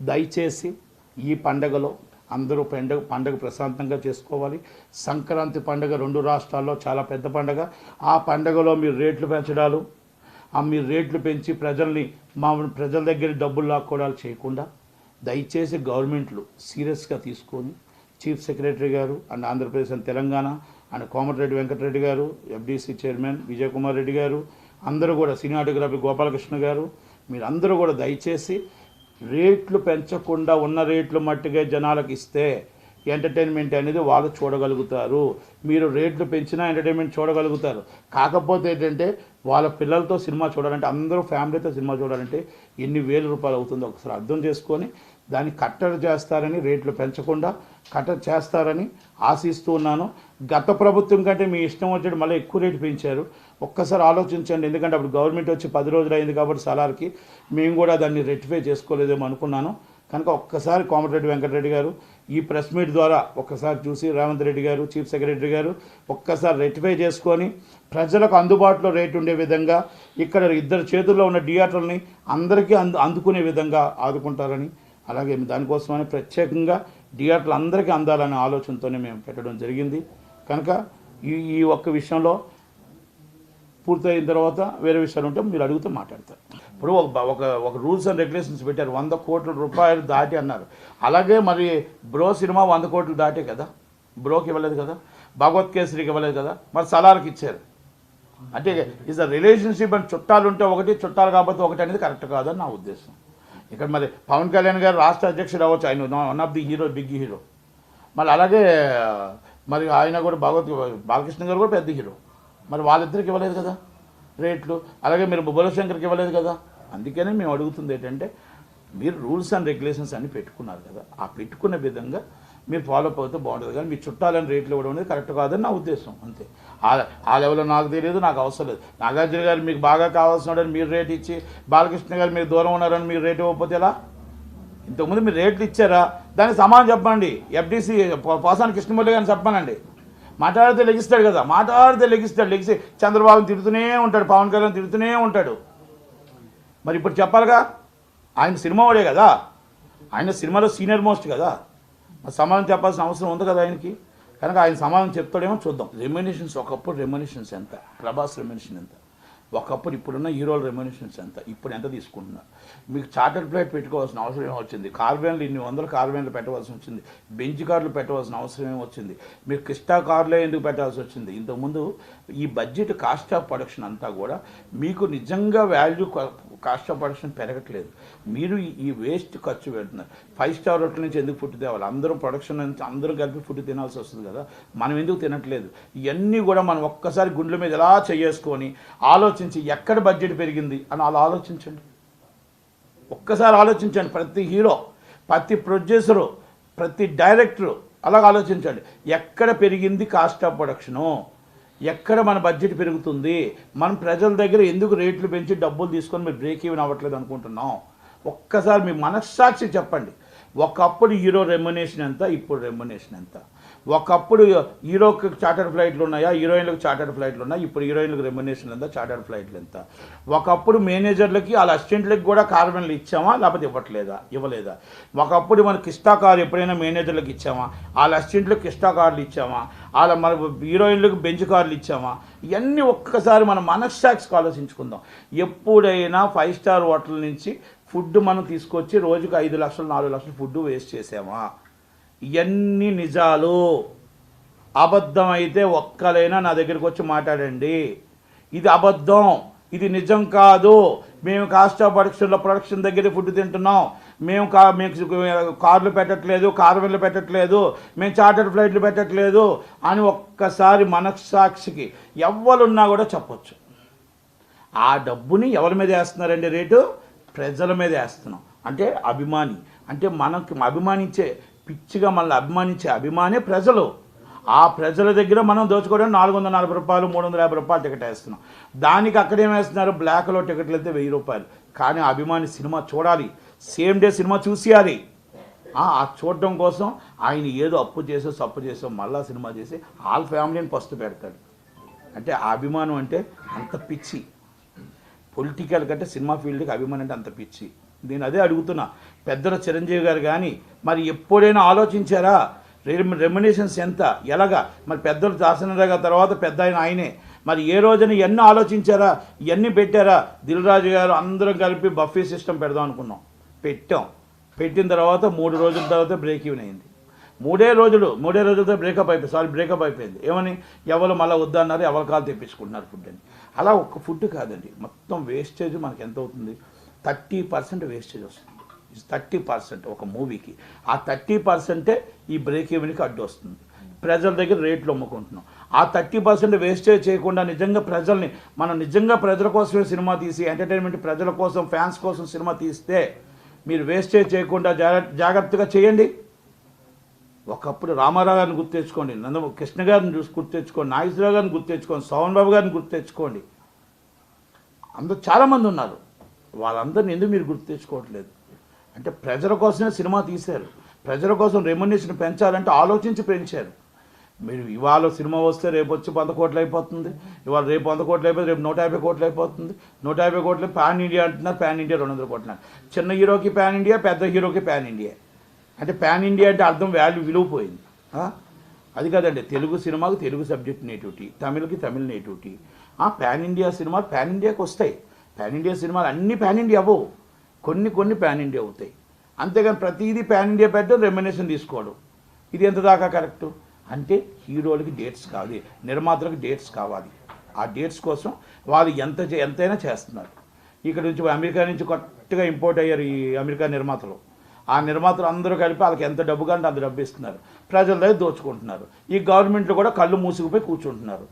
దయచేసి ఈ పండగలో అందరూ పండగ పండగ ప్రశాంతంగా చేసుకోవాలి. సంక్రాంతి పండగ రెండు రాష్ట్రాల్లో చాలా పెద్ద పండగ. ఆ పండగలో మీరు రేట్లు పెంచడాలు ఆ మీరు రేట్లు పెంచి ప్రజల్ని మా ప్రజల దగ్గర డబ్బులు లాక్కోవడాలు చేయకుండా దయచేసి గవర్నమెంట్లు సీరియస్గా తీసుకొని చీఫ్ సెక్రటరీ గారు and Andhra Pradesh and Telangana and Komatireddy Venkatareddy గారు ఎఫ్డీసీ చైర్మన్ విజయకుమార్ రెడ్డి గారు అందరూ కూడా సినిమాటోగ్రఫీ గోపాలకృష్ణ గారు మీరందరూ కూడా దయచేసి రేట్లు పెంచకుండా ఉన్న రేట్లు మట్టుగా జనాలకు ఇస్తే ఎంటర్టైన్మెంట్ అనేది వాళ్ళు చూడగలుగుతారు. మీరు రేట్లు పెంచినా ఎంటర్టైన్మెంట్ చూడగలుగుతారు. కాకపోతే ఏంటంటే వాళ్ళ పిల్లలతో సినిమా చూడాలంటే అందరూ ఫ్యామిలీతో సినిమా చూడాలంటే ఎన్ని వేల రూపాయలు అవుతుందో ఒకసారి అర్థం చేసుకొని దాన్ని కట్టడి చేస్తారని రేట్లు పెంచకుండా కట చేస్తారని ఆశిస్తూ ఉన్నాను. గత ప్రభుత్వం కంటే మీ ఇష్టం వచ్చేది మళ్ళీ ఎక్కువ రేటు పెంచారు. ఒక్కసారి ఆలోచించండి. ఎందుకంటే అప్పుడు గవర్నమెంట్ వచ్చి పది రోజులు అయింది కాబట్టి సలార్కి మేము కూడా దాన్ని రెక్టిఫై చేసుకోలేదేమో అనుకున్నాను. కనుక ఒక్కసారి కోమటిరెడ్డి వెంకటరెడ్డి గారు ఈ ప్రెస్ మీట్ ద్వారా ఒక్కసారి చూసి రేవంత్ రెడ్డి గారు చీఫ్ సెక్రటరీ గారు ఒక్కసారి రెక్టిఫై చేసుకొని ప్రజలకు అందుబాటులో రేటు ఉండే విధంగా ఇక్కడ ఇద్దరు చేతుల్లో ఉన్న థియేటర్ని అందరికీ అందు అందుకునే విధంగా ఆదుకుంటారని అలాగే దానికోసమని ప్రత్యేకంగా థియేటర్లు అందరికీ అందాలనే ఆలోచనతోనే మేము పెట్టడం జరిగింది. కనుక ఈ ఈ ఒక్క విషయంలో పూర్తయిన తర్వాత వేరే విషయాలు ఉంటే మీరు అడిగితే మాట్లాడతారు. ఇప్పుడు ఒక ఒక ఒక రూల్స్ అండ్ రెగ్యులేషన్స్ పెట్టారు. వంద కోట్ల రూపాయలు దాటి అన్నారు. అలాగే మరి బ్రో సినిమా వంద కోట్లు దాటే కదా? బ్రోకి ఇవ్వలేదు కదా? భగవత్ కేసరికి ఇవ్వలేదు కదా? మరి సలార్కి ఇచ్చారు. అంటే ఇస్ ద రిలేషన్షిప్ అండ్ చుట్టాలు ఉంటే ఒకటి చుట్టాలు కాకపోతే ఒకటి అనేది కరెక్ట్ కాదని నా ఉద్దేశం. ఇక్కడ మరి పవన్ కళ్యాణ్ గారు రాష్ట్ర అధ్యక్షుడు అవ్వచ్చు. ఆయన one of the hero big hero మరి అలాగే మరి ఆయన కూడా భగవత్ బాలకృష్ణ గారు కూడా పెద్ద హీరో మరి వాళ్ళిద్దరికి ఇవ్వలేదు కదా రేట్లు. అలాగే మీరు బుబ్బలశంకర్కి ఇవ్వలేదు కదా. అందుకనే మేము అడుగుతుంది ఏంటంటే మీరు రూల్స్ అండ్ రెగ్యులేషన్స్ అన్ని పెట్టుకున్నారు కదా. ఆ పెట్టుకున్న విధంగా మీరు ఫాలో అప్ అవుతే బాగుంటుంది. కానీ మీ చుట్టాలని రేట్లు ఇవ్వడం అనేది కరెక్ట్ కాదని నా ఉద్దేశం అంతే. ఆ లెవెల్లో నాకు తెలియదు నాకు అవసరం లేదు. నాగార్జున గారు మీకు బాగా కావాల్సిన మీరు రేట్ ఇచ్చి బాలకృష్ణ గారు మీరు దూరం ఉన్నారని మీరు రేట్ ఇవ్వకపోతే ఎలా? ఇంతకుముందు మీరు రేట్లు ఇచ్చారా? దానికి సమానం చెప్పండి. ఎఫ్డీసీ పోసాని కృష్ణమూర్తి గారిని చెప్పానండి. మాట్లాడితే లెగిస్తాడు కదా మాట్లాడితే లెగిస్తాడు. లెగిసి చంద్రబాబుని తిడుతూనే ఉంటాడు పవన్ కళ్యాణ్ తిడుతూనే ఉంటాడు. మరి ఇప్పుడు చెప్పాలిగా ఆయన సినిమా వాడే కదా. ఆయన సినిమాలో సీనియర్ మోస్ట్ కదా. సమాధానం చెప్పాల్సిన అవసరం ఉంది కదా ఆయనకి? కనుక ఆయన సమాధానం చెప్తాడేమో చూద్దాం. రెమ్యునేషన్స్ ఒకప్పుడు రెమ్యునేషన్స్ ఎంత? ప్రభాస్ రెమ్యునేషన్ ఎంత? ఒకప్పుడు ఇప్పుడున్న హీరోల రెమ్యునేషన్స్ ఎంత? ఇప్పుడు ఎంత తీసుకుంటున్నారు? మీకు చార్టర్ ఫ్లైట్ పెట్టుకోవాల్సిన అవసరం ఏమో వచ్చింది? కార్బన్లు ఇన్ని వందల కార్వెన్లు పెట్టవలసి వచ్చింది. బెంచ్ కార్లు పెట్టవలసిన అవసరం ఏమొచ్చింది మీరు క్రిస్టా కార్లే ఎందుకు పెట్టాల్సి వచ్చింది? ఇంతకుముందు ఈ బడ్జెట్ కాస్ట్ ఆఫ్ ప్రొడక్షన్ అంతా కూడా మీకు నిజంగా వాల్యూ కాస్ట్ ఆఫ్ ప్రొడక్షన్ పెరగట్లేదు. మీరు ఈ- వేస్ట్ ఖర్చు పెడుతున్నారు ఫైవ్ స్టార్ హోటల్ నుంచి ఎందుకు ఫుడ్ తేవాలి? అందరూ ప్రొడక్షన్ నుంచి అందరూ కలిపి ఫుడ్ తినాల్సి వస్తుంది కదా. మనం ఎందుకు తినట్లేదు? ఇవన్నీ కూడా మనం ఒక్కసారి గుండెల మీద ఎలా చేసుకొని ఆలోచించి ఎక్కడ బడ్జెట్ పెరిగింది అని అలా ఆలోచించండి. ఒక్కసారి ఆలోచించండి. ప్రతి హీరో ప్రతి ప్రొడ్యూసరు ప్రతి డైరెక్టరు అలాగ ఆలోచించండి. ఎక్కడ పెరిగింది కాస్ట్ ఆఫ్ ప్రొడక్షను? ఎక్కడ మన బడ్జెట్ పెరుగుతుంది? మనం ప్రజల దగ్గర ఎందుకు రేట్లు పెంచి డబ్బులు తీసుకొని మీరు బ్రేక్ ఈవెన్ అవ్వట్లేదు అనుకుంటున్నాం? ఒక్కసారి మీ మనస్సాక్షి చెప్పండి. ఒకప్పుడు హీరో రెమ్యునేషన్ ఎంత ఇప్పుడు రెమ్యునేషన్ ఎంత? ఒకప్పుడు హీరోకి చార్టర్ ఫ్లైట్లు ఉన్నాయా? హీరోయిన్లకు చార్టర్ ఫ్లైట్లు ఉన్నాయి? ఇప్పుడు హీరోయిన్లకు రెమ్యునేషన్ ఎంత చార్టర్ ఫ్లైట్లు ఎంత? ఒకప్పుడు మేనేజర్లకి వాళ్ళ అసిస్టెంట్లకు కూడా కార్బన్లు ఇచ్చామా? లేకపోతే ఇవ్వట్లేదా? ఇవ్వలేదా? ఒకప్పుడు మన కిస్తా కార్ ఎప్పుడైనా మేనేజర్లకు ఇచ్చామా? వాళ్ళ అసిస్టెంట్లకు కిస్తా కార్లు ఇచ్చామా? వాళ్ళ మన హీరోయిన్లకు బెంచ్ కార్లు ఇచ్చామా? ఇవన్నీ ఒక్కసారి మన మనస్సాక్షికి ఆలోచించుకుందాం. ఎప్పుడైనా ఫైవ్ స్టార్ హోటల్ నుంచి ఫుడ్ మనం తీసుకొచ్చి రోజుకు ఐదు లక్షలు నాలుగు లక్షలు ఫుడ్ వేస్ట్ చేసామా? ఇవన్నీ నిజాలు. అబద్ధం అయితే ఒక్కలైనా నా దగ్గరికి వచ్చి మాట్లాడండి. ఇది అబద్ధం. ఇది నిజం కాదు. మేము కాస్ట్ ఆఫ్ ప్రొడక్షన్లో ప్రొడక్షన్ దగ్గర ఫుడ్ తింటున్నాం. మేము కా మేము కార్లు పెట్టట్లేదు కార్వెన్లు పెట్టట్లేదు మేము చార్టర్డ్ ఫ్లైట్లు పెట్టట్లేదు అని ఒక్కసారి మనస్సాక్షికి ఎవరున్నా కూడా చెప్పొచ్చు. ఆ డబ్బుని ఎవరి మీద వేస్తున్నారండి రేటు? ప్రజల మీద వేస్తున్నాం. అంటే అభిమాని. అంటే మనకి అభిమానించే పిచ్చిగా మనల్ని అభిమానించే అభిమానే ప్రజలు. ఆ ప్రజల దగ్గర మనం దోచుకోవడం నాలుగు వందల నలభై రూపాయలు మూడు వందల యాభై రూపాయలు టికెట్ వేస్తున్నాం. దానికి అక్కడేం వేస్తున్నారు? బ్లాక్లో టికెట్లు అయితే వెయ్యి రూపాయలు. కానీ అభిమాని సినిమా చూడాలి. సేమ్ డే సినిమా చూసేయాలి. ఆ ఆ చూడడం కోసం ఆయన ఏదో అప్పు చేసో సప్పు చేసో మళ్ళా సినిమా చేసి వాళ్ళ ఫ్యామిలీని ఫస్ట్ పెడతాడు. అంటే ఆ అభిమానం అంటే అంత పిచ్చి. పొలిటికల్ కంటే సినిమా ఫీల్డ్కి అభిమానం అంటే అంత పిచ్చి. నేను అదే అడుగుతున్నా. పెద్దల చిరంజీవి గారు కానీ మరి ఎప్పుడైనా ఆలోచించారా? రెమ్యునేషన్స్ ఎంత? ఎలాగా? మరి పెద్దలు దాసనరాగా తర్వాత పెద్ద ఆయన ఆయనే. మరి ఏ రోజున ఎన్ని ఆలోచించారా? ఇవన్నీ పెట్టారా? దిల్ రాజు గారు అందరం కలిపి బఫీ సిస్టమ్ పెడదాం అనుకున్నాం. పెట్టాం. పెట్టిన తర్వాత మూడు రోజుల తర్వాత బ్రేక్ ఈవెన్ అయింది. మూడే రోజులు మూడే రోజులతో బ్రేకప్ అయిపోయింది. సారీ బ్రేకప్ అయిపోయింది. ఏమని? ఎవరు మళ్ళీ వద్దన్నారు ఎవరి కాలు తెప్పించుకుంటున్నారు ఫుడ్ అని. అలా ఒక్క ఫుడ్ కాదండి. మొత్తం వేస్టేజ్ మనకి ఎంత అవుతుంది? థర్టీ పర్సెంట్ వేస్టేజ్ వస్తుంది. థర్టీ పర్సెంట్ ఒక మూవీకి. ఆ థర్టీ పర్సెంటే ఈ బ్రేక్ ఈవెన్కి అడ్డు వస్తుంది. ప్రజల దగ్గర రేట్లు అమ్ముకుంటున్నాం. ఆ థర్టీ పర్సెంట్ వేస్టేజ్ చేయకుండా నిజంగా ప్రజల్ని మనం నిజంగా ప్రజల కోసమే సినిమా తీసి ఎంటర్టైన్మెంట్ ప్రజల కోసం ఫ్యాన్స్ కోసం సినిమా తీస్తే మీరు వేస్టేజ్ చేయకుండా జాగ్రత్త జాగ్రత్తగా చేయండి. ఒకప్పుడు రామారావు గారిని గుర్తెచ్చుకోండి నంద కృష్ణ గారిని చూసి గుర్తెచ్చుకోండి నాగేశ్వరరావు గారిని గుర్తు సోమన్ బాబు గారిని గుర్తెచ్చుకోండి అందరూ చాలామంది ఉన్నారు. వాళ్ళందరిని ఎందుకు మీరు గుర్తు తెచ్చుకోవట్లేదు? అంటే ప్రజల కోసమే సినిమా తీశారు. ప్రజల కోసం రెమ్యునేషన్ పెంచాలంటే ఆలోచించి పెంచారు. మీరు ఇవాళ సినిమా వస్తే రేపు వచ్చి వంద కోట్లు అయిపోతుంది. ఇవాళ రేపు వంద కోట్లు అయిపోతుంది రేపు నూట యాభై కోట్లు అయిపోతుంది. నూట యాభై కోట్లు ప్యాన్ ఇండియా అంటున్నారు ప్యాన్ ఇండియా రెండు వందల కోట్లు చిన్న హీరోకి ప్యాన్ ఇండియా పెద్ద హీరోకి ప్యాన్ ఇండియా. అంటే ప్యాన్ ఇండియా అంటే అర్థం వాల్యూ విలువ పోయింది. అది కాదండి తెలుగు సినిమాకు తెలుగు సబ్జెక్ట్ నేటివిటీ తమిళకి తమిళ నేటివిటీ ఆ ఇండియా సినిమా ప్యాన్ ఇండియాకి వస్తాయి. పాన్ ఇండియా సినిమాలు అన్ని పాన్ ఇండియా అవ్వవు. కొన్ని కొన్ని పాన్ ఇండియా అవుతాయి. అంతేగాని ప్రతిదీ పాన్ ఇండియా పెట్టడం రెమ్యునేషన్ తీసుకోవడం ఇది ఎంత దాకా కరెక్ట్? అంటే హీరోలకి డేట్స్ కావాలి నిర్మాతలకు డేట్స్ కావాలి. ఆ డేట్స్ కోసం వాళ్ళు ఎంత చే- ఎంతైనా చేస్తున్నారు. ఇక్కడ నుంచి అమెరికా నుంచి కొత్తగా ఇంపోర్ట్ అయ్యారు ఈ అమెరికా నిర్మాతలు. ఆ నిర్మాతలు అందరూ కలిపి వాళ్ళకి ఎంత డబ్బు కంటే అంత డబ్బు ఇస్తున్నారు. ప్రజల దగ్గర దోచుకుంటున్నారు. ఈ గవర్నమెంట్లు కూడా కళ్ళు మూసుకుపోయి కూర్చుంటున్నారు.